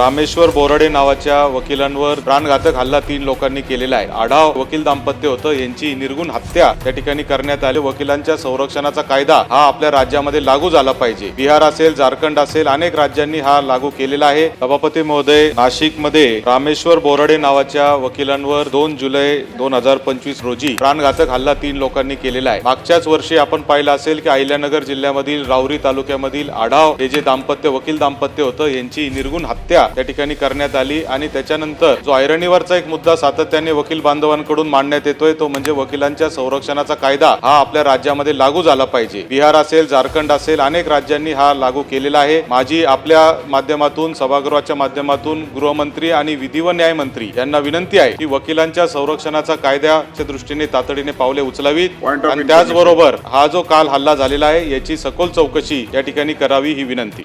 रामेश्वर बोराडे नावाच्या वकिलांवर प्राणघातक हल्ला तीन लोकांनी केलेला आहे. आढाव वकील दाम्पत्य होतं. यांची निर्गुण हत्या त्या ठिकाणी करण्यात आली. वकिलांच्या संरक्षणाचा कायदा हा आपल्या राज्यामध्ये लागू झाला पाहिजे. बिहार असेल झारखंड असेल अनेक राज्यांनी हा लागू केलेला आहे. सभापती महोदय नाशिकमध्ये रामेश्वर बोराडे नावाच्या वकिलांवर दोन जुलै दोन हजार पंचवीस रोजी प्राणघातक हल्ला तीन लोकांनी केलेला आहे. मागच्याच वर्षी आपण पाहिलं असेल की अहिल्यानगर जिल्ह्यामधील राऊरी तालुक्यामधील आढाव हे जे दाम्पत्य वकील दाम्पत्य होतं यांची निर्गुण हत्या त्या ठिकाणी करण्यात आली आणि त्याच्यानंतर जो ऐरणीवरचा एक मुद्दा सातत्याने वकील बांधवांकडून मांडण्यात येतोय तो म्हणजे वकिलांच्या संरक्षणाचा कायदा हा आपल्या राज्यामध्ये लागू झाला पाहिजे. बिहार असेल झारखंड असेल अनेक राज्यांनी हा लागू केलेला आहे. माझी आपल्या माध्यमातून सभागृहाच्या माध्यमातून गृहमंत्री आणि विधी व न्याय मंत्री यांना विनंती आहे की वकिलांच्या संरक्षणाचा कायद्याच्या दृष्टीने तातडीने पावले उचलावीत. आणि त्याचबरोबर हा जो काल हल्ला झालेला आहे याची सखोल चौकशी या ठिकाणी करावी ही विनंती.